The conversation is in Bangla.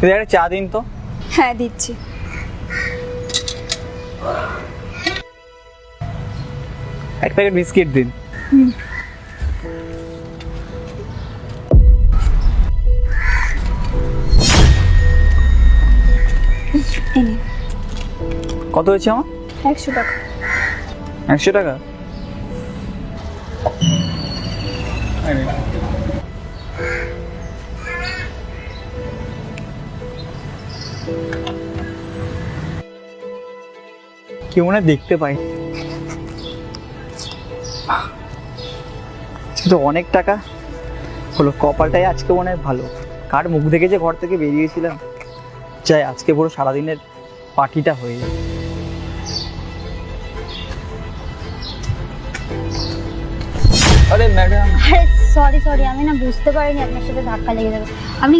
দিদি একটা চা দিন তো। হ্যাঁ দিচ্ছি। এক প্যাকেট বিস্কিট দিন। কত হয়েছে আমার? একশো টাকা। একশো টাকা? কেউ মনে হয় দেখতে পাই তো অনেক টাকা হলো কপালটাই আজকে মনে হয় ভালো। কার মুখ দেখে যে ঘর থেকে বেরিয়েছিলাম? চাই আজকে পুরো সারাদিনের পার্টিটা হয়ে যায় আরে ম্যাডাম। সরি সরি আমি না বুঝতে পারিনি আপনার সাথে ধাক্কা লেগে যাবে। আপনি